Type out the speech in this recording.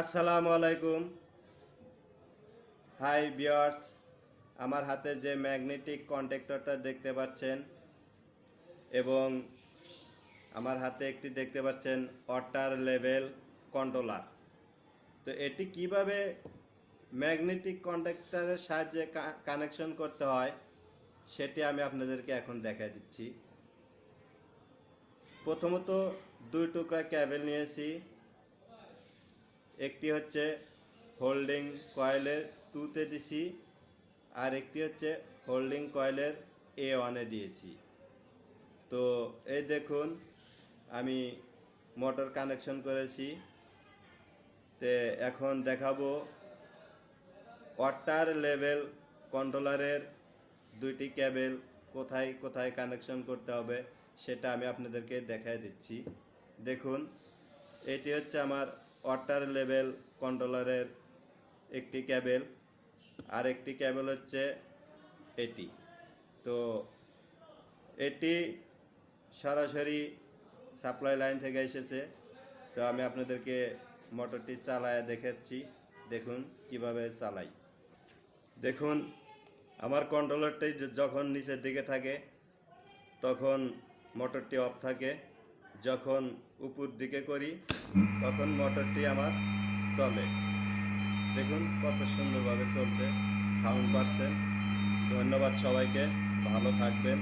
আসসালামু আলাইকুম। হাই বিয়ার্স আমার হাতে যে ম্যাগনেটিক কন্ট্যাক্টরটা দেখতে পাচ্ছেন এবং আমার হাতে একটি দেখতে পাচ্ছেন ওয়াটার লেভেল কন্ট্রোলার তো এটি কীভাবে ম্যাগনেটিক কন্ট্যাক্টরের সাহায্যে কানেকশন করতে হয় সেটি আমি আপনাদেরকে এখন দেখা দিচ্ছি। প্রথমত দুই টুকরা ক্যাবেল নিয়েছি। একটি হচ্ছে হোল্ডিং কয়েলের টুতে দিছি, আর একটি হচ্ছে হোল্ডিং কয়েলের এ ওয়ানে দিয়েছি। তো এই দেখুন, আমি মোটর কানেকশন করেছি। তে এখন দেখাবো ওয়াটার লেভেল কন্ট্রোলারের দুইটি কেবল কোথায় কোথায় কানেকশন করতে হবে সেটা আমি আপনাদেরকে দেখাই দিচ্ছি। দেখুন, এটি হচ্ছে আমার ওয়াটার লেভেল কন্ট্রোলারের একটি ক্যাবেল। আর একটি ক্যাবেল হচ্ছে এটি। তো এটি সরাসরি সাপ্লাই লাইন থেকে এসেছে। তো আমি আপনাদেরকে মোটরটি চালায় দেখাচ্ছি। দেখুন কীভাবে চালাই। দেখুন, আমার কন্ট্রোলারটি যখন নিচের দিকে থাকে, তখন মোটরটি অফ থাকে। যখন উপর দিকে করি, তখন মোটরটি আমার চলে। দেখুন কত সুন্দরভাবে চলছে সাউন্ড পাচ্ছেন ধন্যবাদ সবাইকে, ভালো থাকবেন।